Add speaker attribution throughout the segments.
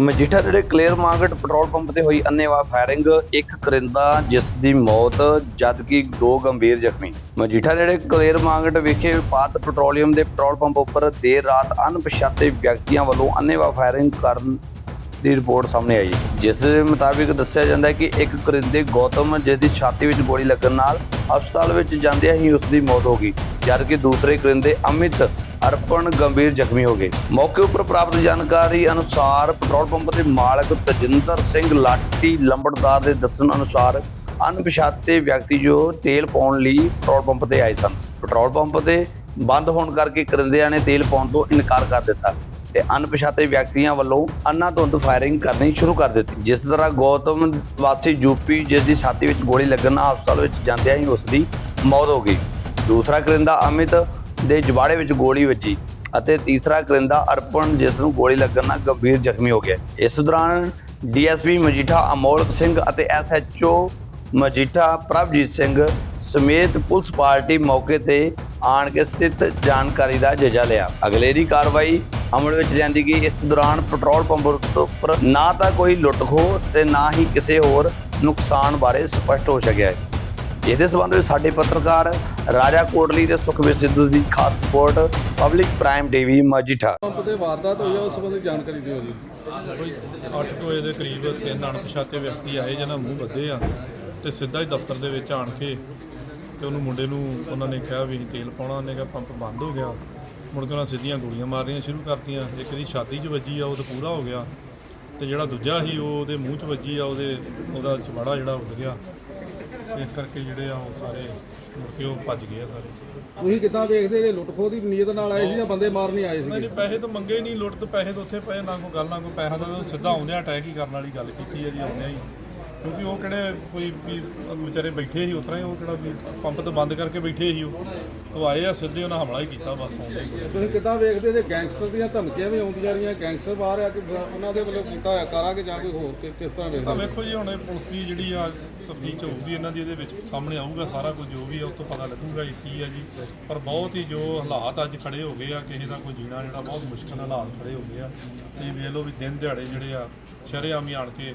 Speaker 1: ਮਜੀਠਾ ਜਿਹੜੇ clear market petrol pump ਤੇ ਹੋਈ ਅੰਨੇਵਾਹ ਫਾਇਰਿੰਗ ਇੱਕ ਕਰਿੰਦਾ ਜਿਸ ਦੀ ਮੌਤ ਜਦਕਿ ਦੋ ਗੰਭੀਰ ਜ਼ਖਮੀ। ਮਜੀਠਾ ਜਿਹੜੇ ਕਲੀਅਰ ਮਾਰਕਟ ਵਿਖੇ ਪਾਤ ਪੈਟਰੋਲੀਅਮ ਦੇ ਪੈਟਰੋਲ ਪੰਪ ਉੱਪਰ ਦੇਰ ਰਾਤ ਅਣਪਛਾਤੇ ਵਿਅਕਤੀਆਂ ਵੱਲੋਂ ਅੰਨੇਵਾਹ ਫਾਇਰਿੰਗ ਕਰਨ ਦੀ ਰਿਪੋਰਟ ਸਾਹਮਣੇ ਆਈ। ਜਿਸ ਦੇ ਮੁਤਾਬਿਕ ਦੱਸਿਆ ਜਾਂਦਾ ਹੈ ਕਿ ਇੱਕ ਕਰਿੰਦੇ ਗੌਤਮ ਜਿਸ ਦੀ ਛਾਤੀ ਵਿੱਚ ਗੋਲੀ ਲੱਗਣ ਨਾਲ ਹਸਪਤਾਲ ਵਿੱਚ ਜਾਂਦਿਆਂ ਹੀ ਉਸ ਦੀ ਮੌਤ ਹੋ ਗਈ, ਜਦਕਿ ਦੂਸਰੇ ਕਰਿੰਦੇ ਅਮਿਤ ਅਰਪਣ ਗੰਭੀਰ ਜ਼ਖਮੀ ਹੋ ਗਏ। ਮੌਕੇ ਉੱਪਰ ਪ੍ਰਾਪਤ ਜਾਣਕਾਰੀ ਅਨੁਸਾਰ ਪੈਟਰੋਲ ਪੰਪ ਦੇ ਮਾਲਕ ਤਜਿੰਦਰ ਸਿੰਘ ਲਾਟੀ ਲੰਬੜਦਾਰ ਦੇ ਦੱਸਣ ਅਨੁਸਾਰ ਅਣਪਛਾਤੇ ਵਿਅਕਤੀ ਜੋ ਤੇਲ ਪਾਉਣ ਲਈ ਪੈਟਰੋਲ ਪੰਪ ਤੇ ਆਏ ਸਨ। ਪੈਟਰੋਲ ਪੰਪ ਦੇ ਬੰਦ ਹੋਣ ਕਰਕੇ ਕਰਿੰਦਿਆਂ ਨੇ ਤੇਲ ਪਾਉਣ ਤੋਂ ਇਨਕਾਰ ਕਰ ਦਿੱਤਾ ਤੇ ਅਣਪਛਾਤੇ ਵਿਅਕਤੀਆਂ ਵੱਲੋਂ ਅੰਨਾਧੁੰਦ ਫਾਇਰਿੰਗ ਕਰਨੀ ਸ਼ੁਰੂ ਕਰ ਦਿੱਤੀ। ਜਿਸ ਤਰ੍ਹਾਂ ਗੌਤਮ ਵਾਸੀ ਯੂਪੀ, ਜਿਸ ਦੀ ਛਾਤੀ ਵਿੱਚ ਗੋਲੀ ਲੱਗਣ ਨਾਲ ਹਸਪਤਾਲ ਵਿੱਚ ਜਾਂਦਿਆਂ ਹੀ ਉਸ ਦੀ ਮੌਤ ਹੋ ਗਈ। ਦੂਸਰਾ ਕਰਿੰਦਾ ਅਮਿਤ ਦੇ ਜਵਾੜੇ ਵਿੱਚ ਗੋਲੀ ਵੱਜੀ ਅਤੇ ਤੀਸਰਾ ਕਰਿੰਦਾ ਅਰਪਣ, ਜਿਸ ਨੂੰ ਗੋਲੀ ਲੱਗਣ ਨਾਲ ਗੰਭੀਰ ਜ਼ਖਮੀ ਹੋ ਗਿਆ। ਇਸ ਦੌਰਾਨ ਡੀਐਸਪੀ ਮਜੀਠਾ ਅਮੋਲ ਸਿੰਘ ਅਤੇ ਐਸਐਚਓ ਮਜੀਠਾ ਪ੍ਰਭਜੀਤ ਸਿੰਘ ਸਮੇਤ ਪੁਲਿਸ ਪਾਰਟੀ ਮੌਕੇ ਤੇ ਆਣ ਕੇ ਸਥਿਤ ਜਾਣਕਾਰੀ ਦਾ ਜਾਇਜ਼ਾ ਲਿਆ। ਅਗਲੇਰੀ ਕਾਰਵਾਈ ਅਮਲ ਵਿੱਚ ਲਿਆਂਦੀ ਗਈ। ਇਸ ਦੌਰਾਨ ਪੈਟਰੋਲ ਪੰਪ ਉੱਪਰ ਨਾ ਤਾਂ ਕੋਈ ਲੁੱਟ ਖੋਹ ਤੇ ਨਾ ਹੀ ਕਿਸੇ ਹੋਰ ਨੁਕਸਾਨ ਬਾਰੇ ਸਪਸ਼ਟ ਹੋ ਸਕਿਆ ਹੈ। ਇਹਦੇ ਸੰਬੰਧ ਵਿੱਚ ਸਾਡੇ ਪੱਤਰਕਾਰ ਰਾਜਾ ਕੋਟਲੀ ਤੇ ਸੁਖਵੀਰ ਸਿੱਧੂ ਦੀ ਖਾਸ report public prime TV Majitha.
Speaker 2: Pump ਤੇ ਵਾਰਦਾਤ ਹੋਈ ਆ ਉਸ ਸੰਬੰਧੀ ਜਾਣਕਾਰੀ ਦਿਓ ਜੀ।
Speaker 3: ਕੋਈ 8 ਵਜੇ ਦੇ ਕਰੀਬ ਤਿੰਨ ਅਣਪਛਾਤੇ ਵਿਅਕਤੀ ਆਏ ਜਿਹਨਾਂ ਮੂੰਹ ਬੱਧੇ ਆ ਤੇ ਸਿੱਧਾ ਹੀ ਦਫ਼ਤਰ ਦੇ ਵਿੱਚ ਆਣ ਕੇ ਤੇ ਉਹਨੂੰ ਮੁੰਡੇ ਨੂੰ ਉਹਨਾਂ ਨੇ ਕਿਹਾ ਵੀ ਤੇਲ ਪਾਉਣਾ ਉਹਨੇ ਕਿਹਾ ਪੰਪ ਬੰਦ ਹੋ ਗਿਆ। ਮੁੜ ਕੇ ਉਹਨਾਂ ਸਿੱਧੀਆਂ ਗੋਲੀਆਂ ਮਾਰਨੀਆਂ ਸ਼ੁਰੂ ਕਰਤੀਆਂ। ਇੱਕ ਦੀ ਛਾਤੀ 'ਚ ਵੱਜੀ ਆ ਉਹ ਤਾਂ ਪੂਰਾ ਹੋ ਗਿਆ। ਤੇ ਜਿਹੜਾ ਦੂਜਾ ਸੀ ਉਹ ਉਹਦੇ ਮੂੰਹ 'ਚ ਵੱਜੀ ਆ ਉਹਦੇ ਉਹਦਾ ਚਵਾੜਾ ਜਿਹੜਾ ਉੱਡ ਗਿਆ। ਇਸ ਕਰਕੇ ਜਿਹੜੇ ਆ ਉਹ ਸਾਰੇ ਮੁੜ ਕੇ ਉਹ ਭੱਜ ਗਏ ਆ ਸਾਰੇ।
Speaker 2: ਤੁਸੀਂ ਕਿੱਦਾਂ ਵੇਖਦੇ ਜੇ ਲੁੱਟ ਖੋਹ ਦੀ ਨੀਅਤ ਨਾਲ ਆਏ ਸੀ ਜਾਂ ਬੰਦੇ ਮਾਰਨ ਹੀ ਆਏ ਸੀ
Speaker 3: ਨਹੀਂ ਪੈਸੇ ਤਾਂ ਮੰਗੇ ਨਹੀਂ ਲੁੱਟ ਤਾਂ ਪੈਸੇ ਤਾਂ ਉੱਥੇ ਪਏ ਨਾ ਕੋਈ ਗੱਲ ਨਾ ਕੋਈ ਪੈਸਾ ਦਾ ਸਿੱਧਾ ਆਉਂਦਿਆਂ ਅਟੈਕ ਹੀ ਕਰਨ ਵਾਲੀ ਗੱਲ ਕੀਤੀ ਹੈ ਜੀ ਆਉਂਦਿਆਂ ਹੀ। ਕਿਉਂਕਿ ਉਹ ਕਿਹੜੇ ਕੋਈ ਵੀ ਵਿਚਾਰੇ ਬੈਠੇ ਸੀ ਉਤਰਾ ਹੀ ਉਹ ਕਿਹੜਾ ਵੀ ਪੰਪ ਤੋਂ ਬੰਦ ਕਰਕੇ ਬੈਠੇ ਸੀ ਉਹ। ਉਹ ਆਏ ਆ ਸਿੱਧੇ ਉਹਨਾਂ ਹਮਲਾ ਹੀ ਕੀਤਾ ਬਸ ਆਉਂਦੇ ਹੀ।
Speaker 2: ਤੁਸੀਂ ਕਿੱਦਾਂ ਵੇਖਦੇ ਜੇ ਗੈਂਗਸਟਰ ਦੀਆਂ ਧਮਕੀਆਂ ਵੀ ਆਉਂਦੀਆਂ ਰਹੀਆਂ ਗੈਂਗਸਟਰ ਬਾਹਰ ਆ ਕਿ ਉਹਨਾਂ ਦੇ ਵੱਲੋਂ ਕੀਤਾ ਹੋਇਆ ਕਰਾਂਗੇ ਜਾਂ ਕੋਈ ਹੋਰ ਕਿ- ਕਿਸ ਤਰ੍ਹਾਂ
Speaker 3: ਤਾਂ
Speaker 2: ਵੇਖਦੇ
Speaker 3: ਵੇਖੋ ਜੀ ਹੁਣ ਇਹ ਪੁਲਿਸ ਦੀ ਜਿਹੜੀ ਆ ਤਫਤੀਸ਼ ਹੋਊਗੀ ਇਹਨਾਂ ਦੀ ਇਹਦੇ ਵਿੱਚ ਸਾਹਮਣੇ ਆਊਗਾ ਸਾਰਾ ਕੁਝ ਜੋ ਵੀ ਆ ਉਹ ਤੋਂ ਪਤਾ ਲੱਗੂਗਾ ਜੀ ਕੀ ਹੈ ਜੀ। ਪਰ ਬਹੁਤ ਹੀ ਜੋ ਹਾਲਾਤ ਅੱਜ ਖੜੇ ਹੋ ਗਏ ਆ ਕਿਸੇ ਦਾ ਕੋਈ ਜੀਣਾ ਜਿਹੜਾ ਬਹੁਤ ਮੁਸ਼ਕਲ ਹਾਲਾਤ ਖੜੇ ਹੋ ਗਏ ਆ। ਤੁਸੀਂ ਵੇਖ ਲਓ ਵੀ ਦਿਨ ਦਿਹਾੜੇ ਜਿਹੜੇ ਆ ਸ਼ਰੇਆਮ ਹੀ ਆਣ ਕੇ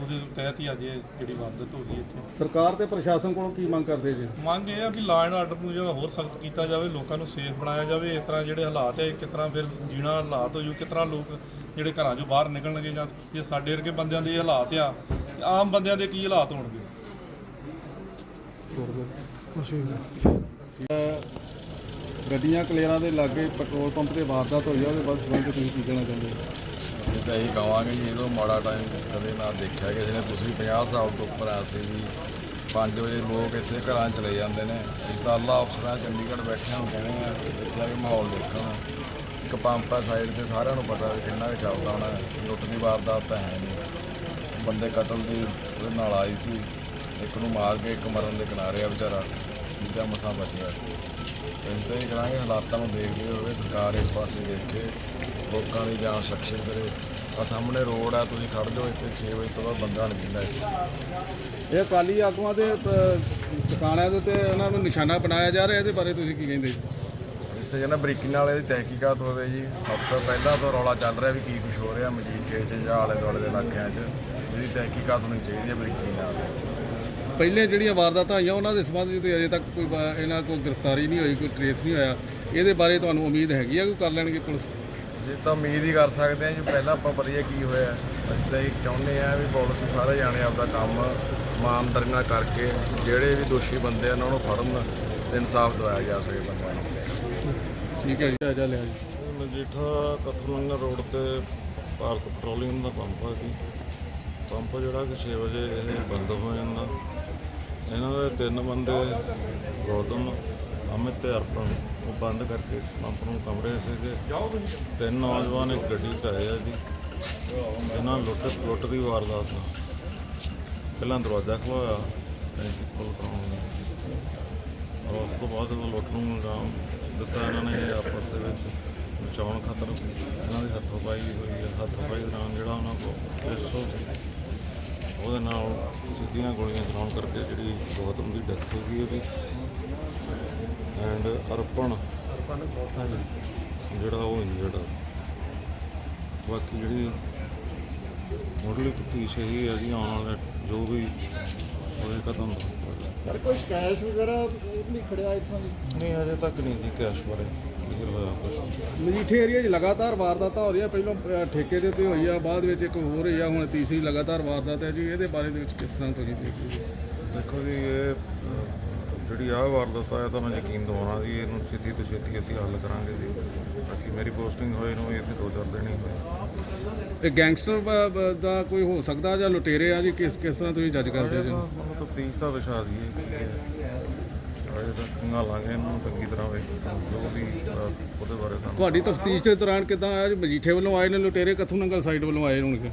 Speaker 3: ਉਹਦੇ ਤਹਿਤ ਹੀ ਅੱਜ ਇਹ ਜਿਹੜੀ ਵਾਰਦਾਤ ਹੋ ਗਈ ਇੱਥੇ।
Speaker 2: ਸਰਕਾਰ ਤੇ ਪ੍ਰਸ਼ਾਸਨ ਕੋਲੋਂ ਕੀ ਮੰਗ ਕਰਦੇ ਜੀ?
Speaker 3: ਮੰਗ ਇਹ ਆ ਵੀ ਲਾਅ ਐਂਡ ਆਰਡਰ ਨੂੰ ਜਿਹੜਾ ਹੋਰ ਸਖਤ ਕੀਤਾ ਜਾਵੇ ਲੋਕਾਂ ਨੂੰ ਸੇਫ ਬਣਾਇਆ ਜਾਵੇ ਇਸ ਤਰ੍ਹਾਂ ਜਿਹੜੇ ਹਾਲਾਤ ਹੈ ਕਿਸ ਤਰ੍ਹਾਂ ਫਿਰ ਜੀਣਾ ਹਾਲਾਤ ਹੋ ਜੂ ਕਿਸ ਤਰ੍ਹਾਂ ਲੋਕ ਜਿਹੜੇ ਘਰਾਂ 'ਚੋਂ ਬਾਹਰ ਨਿਕਲਣਗੇ ਜਾਂ ਜੇ ਸਾਡੇ ਵਰਗੇ ਬੰਦਿਆਂ ਦੇ ਹਾਲਾਤ ਆ ਤੇ ਆਮ ਬੰਦਿਆਂ ਦੇ ਕੀ ਹਾਲਾਤ ਹੋਣਗੇ?
Speaker 2: ਗੱਡੀਆਂ ਕਲੀਅਰਾਂ ਦੇ ਲਾਗੇ ਪੈਟਰੋਲ ਪੰਪ ਤੇ ਵਾਰਦਾਤ ਹੋਈ ਆ, ਉਹਦੇ ਬਾਅਦ ਸੰਬੰਧ ਤੁਸੀਂ ਕੀ ਕਹਿਣਾ ਚਾਹੁੰਦੇ ਹੋ?
Speaker 4: ਇਹ ਤਾਂ ਇਹੀ ਕਹਾਂਗੇ ਜੀ ਇਹਦੋਂ ਮਾੜਾ ਟਾਈਮ ਕਦੇ ਨਾ ਦੇਖਿਆ ਕਿਸੇ ਨੇ। ਤੁਸੀਂ 50 ਸਾਲ ਤੋਂ ਉੱਪਰ ਆ ਸੀ ਜੀ 5 ਵਜੇ ਲੋਕ ਇੱਥੇ ਘਰਾਂ ਚਲੇ ਜਾਂਦੇ ਨੇ। ਤਾਂ ਅਫਸਰਾਂ ਚੰਡੀਗੜ੍ਹ ਬੈਠਿਆਂ ਨੂੰ ਕਹਿੰਦੇ ਆ, ਇੱਥੇ ਵੀ ਮਾਹੌਲ ਦੇਖਣ। ਇੱਕ ਪੰਪ ਆ ਸਾਈਡ ਤੇ, ਸਾਰਿਆਂ ਨੂੰ ਪਤਾ ਵੀ ਕਿੰਨਾ ਕੁ ਚੱਲਦਾ ਹੋਣਾ। ਲੁੱਟ ਦੀ ਵਾਰਦਾਤ ਤਾਂ ਹੈ ਨਹੀਂ। ਬੰਦੇ ਕਤਲ ਦੀ ਉਹਦੇ ਨਾਲ ਆਈ ਸੀ। ਇੱਕ ਨੂੰ ਮਾਰ ਕੇ, ਇੱਕ ਮਰਨ ਦੇ ਕਿਨਾਰੇ ਆ ਵਿਚਾਰਾ। ਦੂਜਾ ਮਸਾਂ ਬਚ ਗਿਆ ਇਸ ਤਰ੍ਹਾਂ ਹੀ ਕਰਾਂਗੇ ਹਾਲਾਤਾਂ ਨੂੰ ਦੇਖਦੇ ਹੋਏ ਸਰਕਾਰ ਇਸ ਪਾਸੇ ਦੇਖੇ ਲੋਕਾਂ ਦੀ ਜਾਨ ਸੁਰੱਖਿਅਤ ਕਰੇ। ਆ ਸਾਹਮਣੇ ਰੋਡ ਆ ਤੁਸੀਂ ਖੜ ਜਾਓ ਇੱਥੇ 6 ਵਜੇ ਤੋਂ ਬਾਅਦ ਬੰਦਾ ਨਹੀਂ ਇੱਥੇ।
Speaker 2: ਇਹ ਅਕਾਲੀ ਆਗੂਆਂ ਦੇ ਟਿਕਾਣਿਆਂ ਦੇ ਉੱਤੇ ਉਹਨਾਂ ਨੂੰ ਨਿਸ਼ਾਨਾ ਬਣਾਇਆ ਜਾ ਰਿਹਾ ਇਹਦੇ ਬਾਰੇ ਤੁਸੀਂ ਕੀ ਕਹਿੰਦੇ
Speaker 4: ਇੱਥੇ ਜਨਾ ਬਰੀਕੀ ਨਾਲ ਇਹਦੀ ਤਹਿਕੀਕਾਤ ਹੋਵੇ ਜੀ। ਸਭ ਤੋਂ ਪਹਿਲਾਂ ਤੋਂ ਰੌਲਾ ਚੱਲ ਰਿਹਾ ਵੀ ਕੀ ਕੁਝ ਹੋ ਰਿਹਾ ਮਜੀਠੇ 'ਚ ਜਾਂ ਆਲੇ ਦੁਆਲੇ ਦੇ ਇਲਾਕਿਆਂ 'ਚ। ਇਹਦੀ ਤਹਿਕੀਕਾਤ ਹੋਣੀ ਚਾਹੀਦੀ ਹੈ ਬਰੀਕੀ ਨਾਲ।
Speaker 2: ਪਹਿਲੇ ਜਿਹੜੀਆਂ ਵਾਰਦਾਤਾਂ ਹੋਈਆਂ ਉਹਨਾਂ ਦੇ ਸੰਬੰਧ ਵਿੱਚ ਤੇ ਅਜੇ ਤੱਕ ਕੋਈ ਇਹਨਾਂ ਕੋਲ ਗ੍ਰਿਫਤਾਰੀ ਨਹੀਂ ਹੋਈ ਕੋਈ ਟ੍ਰੇਸ ਨਹੀਂ ਹੋਇਆ। ਇਹਦੇ ਬਾਰੇ ਤੁਹਾਨੂੰ ਉਮੀਦ ਹੈਗੀ ਆ ਕਿ ਕਰ ਲੈਣਗੇ ਪੁਲਿਸ?
Speaker 4: ਜੇ ਤਾਂ ਉਮੀਦ ਹੀ ਕਰ ਸਕਦੇ ਆ ਜੀ ਪਹਿਲਾਂ ਆਪਾਂ ਪਤਾ ਕੀ ਹੋਇਆ। ਅਸੀਂ ਤਾਂ ਇਹ ਚਾਹੁੰਦੇ ਆ ਵੀ ਪੁਲਿਸ ਸਾਰੇ ਜਾਣੇ ਆਪਦਾ ਕੰਮ ਇਮਾਨਦਾਰੀ ਨਾਲ ਕਰਕੇ ਜਿਹੜੇ ਵੀ ਦੋਸ਼ੀ ਬੰਦੇ ਆ ਉਹਨਾਂ ਨੂੰ ਫੜਨ ਤੇ ਇਨਸਾਫ ਦਿਵਾਇਆ ਜਾ ਸਕੇ ਬੰਦਿਆਂ ਨੂੰ।
Speaker 2: ਠੀਕ ਹੈ ਜੀ। ਜਾ ਲਿਆ ਜੀ।
Speaker 5: ਮਜੀਠਾ ਕਥਲੰਗਾ ਰੋਡ ਤੇ ਭਾਰਤ ਪੈਟਰੋਲੀਅਮ ਦਾ ਪੰਪ ਹੈ ਜੀ। ਪੰਪ ਜਿਹੜਾ ਕਿ 6 ਵਜੇ ਇਹ ਬੰਦ ਹੋ ਜਾਂਦਾ। ਇਹਨਾਂ ਦੇ ਤਿੰਨ ਬੰਦੇ ਗੌਤਮ, ਅਮਿਤ ਤੇ ਅਰਪਣ ਉਹ ਬੰਦ ਕਰਕੇ ਪੰਪ ਨੂੰ ਕਮਰੇ ਸੀਗੇ। ਤਿੰਨ ਨੌਜਵਾਨ ਇੱਕ ਗੱਡੀ 'ਚ ਆਏ ਆ ਜੀ। ਇਹਨਾਂ ਲੁੱਟ ਲੁੱਟ ਦੀ ਵਾਰਦਾਤ ਪਹਿਲਾਂ ਦਰਵਾਜ਼ਾ ਖੋਲ੍ਹਿਆ ਟੈਂਕੀ ਖੋਲ ਕਰਾਉਣ ਤੋਂ ਬਾਅਦ ਲੁੱਟ ਨੂੰ ਅੰਜਾਮ ਦਿੱਤਾ ਇਹਨਾਂ ਨੇ ਆਪਸ ਦੇ ਵਿੱਚ ਬਚਾਉਣ ਖਾਤਰ ਇਹਨਾਂ ਦੀ ਹੱਥੋਂ ਪਾਈ ਹੋਈ ਹੈ ਹੱਥੋਂ ਪਾਈ ਦੌਰਾਨ ਜਿਹੜਾ ਉਹਨਾਂ ਕੋਲ ਪਿਸਤੌਲ ਸੀ ਉਹਦੇ ਨਾਲ ਸਿੱਧੀਆਂ ਗੋਲੀਆਂ ਚਲਾਉਣ ਕਰਕੇ ਜਿਹੜੀ ਗੌਤਮ ਦੀ ਡੈਥ ਹੋ ਗਈ ਉਹਦੀ। ਐਂਡ ਅਰਪਣ। ਜਿਹੜਾ ਉਹ ਇੰਜਰਡ ਬਾਕੀ ਜਿਹੜੀ ਮੁੱਢਲੀ ਤਫਤੀਸ਼ ਇਹ ਹੈ ਜੀ ਆਉਣ ਵਾਲਾ ਜੋ ਵੀ ਤੁਹਾਨੂੰ ਦੱਸ
Speaker 2: ਸਰ ਕੋਈ ਕੈਸ਼ ਵਗੈਰਾ ਨਹੀਂ ਖੜਿਆ ਇੱਥੋਂ ਦੀ
Speaker 5: ਨਹੀਂ ਅਜੇ ਤੱਕ ਨਹੀਂ ਜੀ ਕੈਸ਼ ਬਾਰੇ।
Speaker 2: ਮਜੀਠੇ ਏਰੀਆ 'ਚ ਲਗਾਤਾਰ ਵਾਰਦਾਤਾਂ ਹੋ ਰਹੀਆਂ। ਪਹਿਲਾਂ ਅ, ਠੇਕੇ ਦੇ ਉੱਤੇ ਹੋਈ ਆ ਬਾਅਦ ਵਿੱਚ ਇੱਕ ਹੋਰ ਹੋਈ ਆ ਹੁਣ ਤੀਸਰੀ ਲਗਾਤਾਰ ਵਾਰਦਾਤ ਹੈ ਜੀ। ਇਹਦੇ ਬਾਰੇ ਦੇ ਵਿੱਚ ਕਿਸ ਤਰ੍ਹਾਂ ਤੁਸੀਂ ਦੇਖਦੇ ਹੋ?
Speaker 5: ਦੇਖੋ ਜੀ ਇਹ ਅਹ, ਜਿਹੜੀ ਆਹ ਵਾਰਦਾਤ ਆ ਇਹ ਤਾਂ ਮੈਂ ਯਕੀਨ ਦਿਵਾਉਣਾ ਜੀ ਇਹਨੂੰ ਛੇਤੀ ਤੋਂ ਛੇਤੀ ਅਸੀਂ ਹੱਲ ਕਰਾਂਗੇ ਜੀ। ਬਾਕੀ ਮੇਰੀ ਪੋਸਟਿੰਗ ਹੋਏ ਨੂੰ ਇੱਥੇ ਦੋ ਚਾਰ ਦਿਨ ਹੀ ਹੋਏ।
Speaker 2: ਇਹ ਗੈਂਗਸਟਰ ਬ- ਬ- ਦਾ ਕੋਈ ਹੋ ਸਕਦਾ ਜਾਂ ਲੁਟੇਰੇ ਆ ਜੀ? ਕਿਸ ਕਿਸ ਤਰ੍ਹਾਂ ਤੁਸੀਂ ਜੱਜ ਕਰਦੇ ਜੀ?
Speaker 5: ਮਤਲਬ ਤਫਤੀਸ਼ ਦਾ ਵਿਸ਼ਾ ਜੀ ਇਹ ਅਜੇ ਤੱਕ ਲਾਂਗੇ ਇਹਨੂੰ ਚੰਗੀ ਤਰ੍ਹਾਂ ਵੇ ਜੋ ਵੀ ਅਹ, ਉਹਦੇ ਬਾਰੇ ਸਾਨੂੰ
Speaker 2: ਤੁਹਾਡੀ ਤਫਤੀਸ਼ ਦੇ ਦੌਰਾਨ ਕਿਦਾਂ ਆਇਆ ਜੀ ਮਜੀਠੇ ਵੱਲੋਂ ਆਏ ਨੇ ਲੁਟੇਰੇ ਕੱਥੂ ਨੰਗਲ ਸਾਈਡ ਵੱਲੋਂ ਆਏ ਹੋਣਗੇ?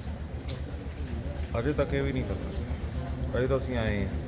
Speaker 5: ਅਜੇ ਤੱਕ ਇਹ ਵੀ ਨਹੀਂ ਪਤਾ। ਅਜੇ ਤਾਂ ਅਸੀਂ ਆਏ ਹਾਂ।